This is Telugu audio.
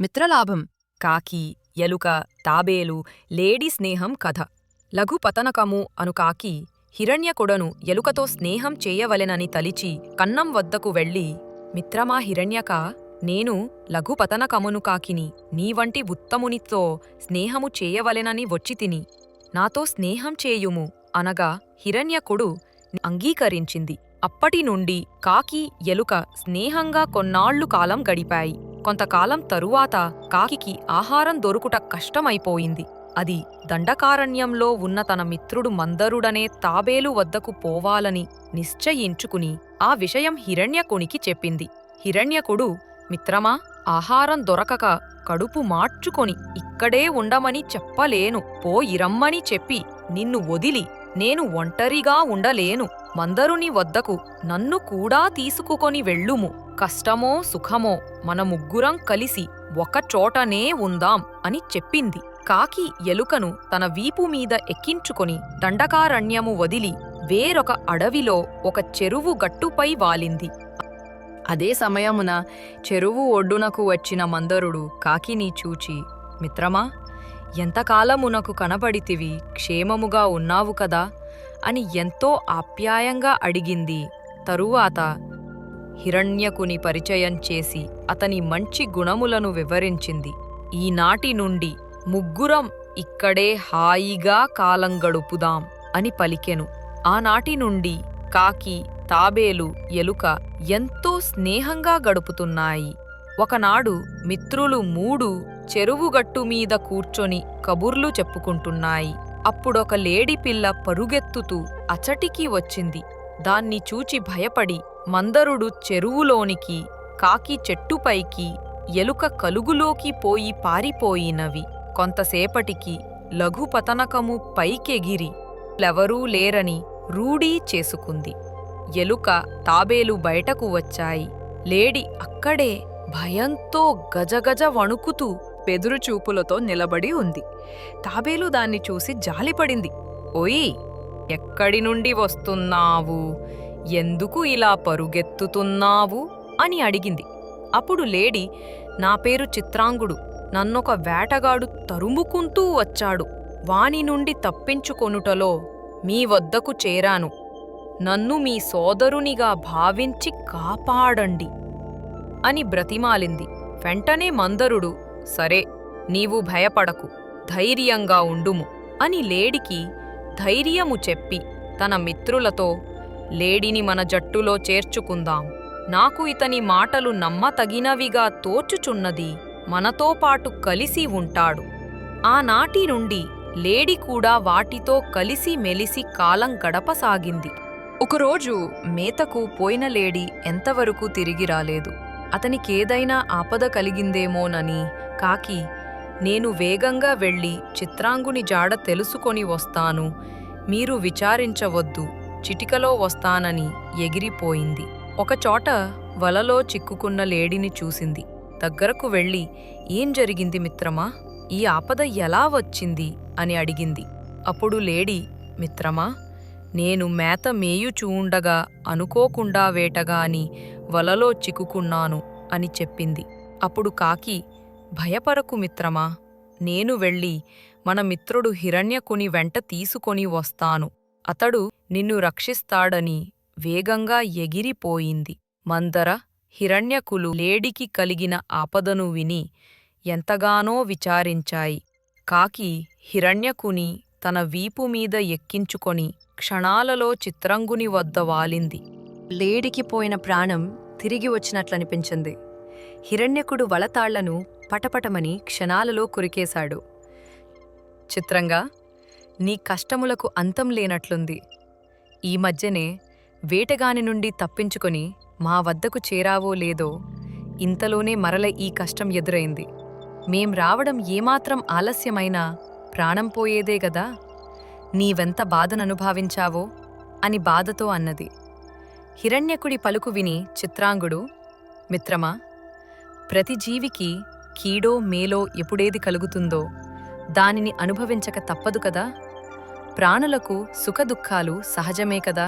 మిత్రలాభం కాకి ఎలుక తాబేలు లేడీ స్నేహం కథ. లఘుపతనకము అను కాకి హిరణ్యకుడను ఎలుకతో స్నేహం చేయవలెనని తలిచి కన్నం వద్దకు వెళ్ళి మిత్రమా హిరణ్యక నేను లఘుపతనకమును కాకిని నీవంటి ఉత్తమునితో స్నేహము చేయవలెనని వచ్చితిని నాతో స్నేహం చేయుము అనగా హిరణ్యకుడు అంగీకరించింది. అప్పటి నుండి కాకి ఎలుక స్నేహంగా కొన్నాళ్ళు కాలం గడిపాయి. కొంతకాలం తరువాత కాకికి ఆహారం దొరుకుట కష్టమైపోయింది. అది దండకారణ్యంలో ఉన్న తన మిత్రుడు మందరుడనే తాబేలు వద్దకు పోవాలని నిశ్చయించుకుని ఆ విషయం హిరణ్యకునికి చెప్పింది. హిరణ్యకుడు మిత్రమా ఆహారం దొరకక కడుపు మార్చుకొని ఇక్కడే ఉండమని చెప్పలేను. పోయిరమ్మని చెప్పి నిన్ను వదిలి నేను ఒంటరిగా ఉండలేను. మందరుని వద్దకు నన్ను కూడా తీసుకుకొని వెళ్ళుము. కష్టమో సుఖమో మన ముగ్గురం కలిసి ఒకచోటనే ఉందాం అని చెప్పింది. కాకి ఎలుకను తన వీపు మీద ఎక్కించుకొని దండకారణ్యము వదిలి వేరొక అడవిలో ఒక చెరువు గట్టుపై వాలింది. అదే సమయమున చెరువు ఒడ్డునకు వచ్చిన మందరుడు కాకిని చూచి మిత్రమా ఎంతకాలమునకు కనబడితివి? క్షేమముగా ఉన్నావు కదా? అని ఎంతో ఆప్యాయంగా అడిగింది. తరువాత హిరణ్యకుని పరిచయం చేసి అతని మంచి గుణములను వివరించింది. ఈనాటి నుండి ముగ్గురం ఇక్కడే హాయిగా కాలం గడుపుదాం అని పలికెను. ఆనాటి నుండి కాకి తాబేలు ఎలుక ఎంతో స్నేహంగా గడుపుతున్నాయి. ఒకనాడు మిత్రులు మూడు చెరువుగట్టు మీద కూర్చొని కబుర్లు చెప్పుకుంటున్నాయి. అప్పుడొక లేడిపిల్ల పరుగెత్తుతూ అచటికి వచ్చింది. దాన్ని చూచి భయపడి మందరుడు చెరువులోనికి కాకి చెట్టుపైకి ఎలుక కలుగులోకి పోయి పారిపోయినవి. కొంతసేపటికి లఘుపతనకము పైకెగిరి ప్లెవరూ లేరని రూఢీ చేసుకుంది. ఎలుక తాబేలు బయటకు వచ్చాయి. లేడి అక్కడే భయంతో గజగజ వణుకుతూ పెదురుచూపులతో నిలబడి ఉంది. తాబేలు దాన్ని చూసి జాలిపడింది. ఓయ్ ఎక్కడి నుండి వస్తున్నావు? ఎందుకు ఇలా పరుగెత్తుతున్నావు? అని అడిగింది. అప్పుడు లేడి నా పేరు చిత్రాంగుడు. నన్నొక వేటగాడు తరుముకుంటూ వచ్చాడు. వాని నుండి తప్పించుకొనుటలో మీ వద్దకు చేరాను. నన్ను మీ సోదరునిగా భావించి కాపాడండి అని బ్రతిమాలింది. వెంటనే మందరుడు సరే నీవు భయపడకు ధైర్యంగా ఉండుము అని లేడికి ధైర్యము చెప్పి తన మిత్రులతో లేడిని మన జట్టులో చేర్చుకుందాం. నాకు ఇతని మాటలు నమ్మతగినవిగా తోచుచున్నది. మనతో పాటు కలిసి ఉంటాడు. ఆనాటి నుండి లేడి కూడా వాటితో కలిసి మెలిసి కాలం గడపసాగింది. ఒకరోజు మేతకు పోయిన లేడి ఎంతవరకు తిరిగి రాలేదు. అతనికేదైనా ఆపద కలిగిందేమోనని కాకి నేను వేగంగా వెళ్ళి చిత్రాంగుని జాడ తెలుసుకొని వస్తాను. మీరు విచారించవద్దు. చిటికలో వస్తానని ఎగిరిపోయింది. ఒకచోట వలలో చిక్కుకున్న లేడిని చూసింది. దగ్గరకు వెళ్ళి ఏం జరిగింది మిత్రమా? ఈ ఆపద ఎలా వచ్చింది? అని అడిగింది. అప్పుడు లేడి మిత్రమా నేను మేత మేయుచూండగా అనుకోకుండా వేటగాని వలలో చిక్కుకున్నాను అని చెప్పింది. అప్పుడు కాకి భయపరకు మిత్రమా నేను వెళ్ళి మన మిత్రుడు హిరణ్యకుని వెంట తీసుకొని వస్తాను. అతడు నిన్ను రక్షిస్తాడని వేగంగా ఎగిరిపోయింది. మందర హిరణ్యకులు లేడికి కలిగిన ఆపదను విని ఎంతగానో విచారించాయి. కాకి హిరణ్యకుని తన వీపు మీద ఎక్కించుకొని క్షణాలలో చిత్రంగుని వద్ద వాలింది. లేడికి పోయిన ప్రాణం తిరిగి వచ్చినట్లనిపించింది. హిరణ్యకుడు వలతాళ్ళను పటపటమని క్షణాలలో కురికేశాడు. చిత్రంగా నీ కష్టములకు అంతం లేనట్లుంది. ఈ మధ్యనే వేటగాని నుండి తప్పించుకొని మా వద్దకు చేరావో లేదో ఇంతలోనే మరల ఈ కష్టం ఎదురైంది. మేం రావడం ఏమాత్రం ఆలస్యమైనా ప్రాణం పోయేదే గదా? నీవెంత బాధననుభావించావో? అని బాధతో అన్నది. హిరణ్యకుడి పలుకు విని చిత్రాంగుడు మిత్రమా ప్రతి జీవికి కీడో మేలో ఎప్పుడేది కలుగుతుందో దానిని అనుభవించక తప్పదు కదా? ప్రాణులకు సుఖదుఖాలు సహజమే కదా?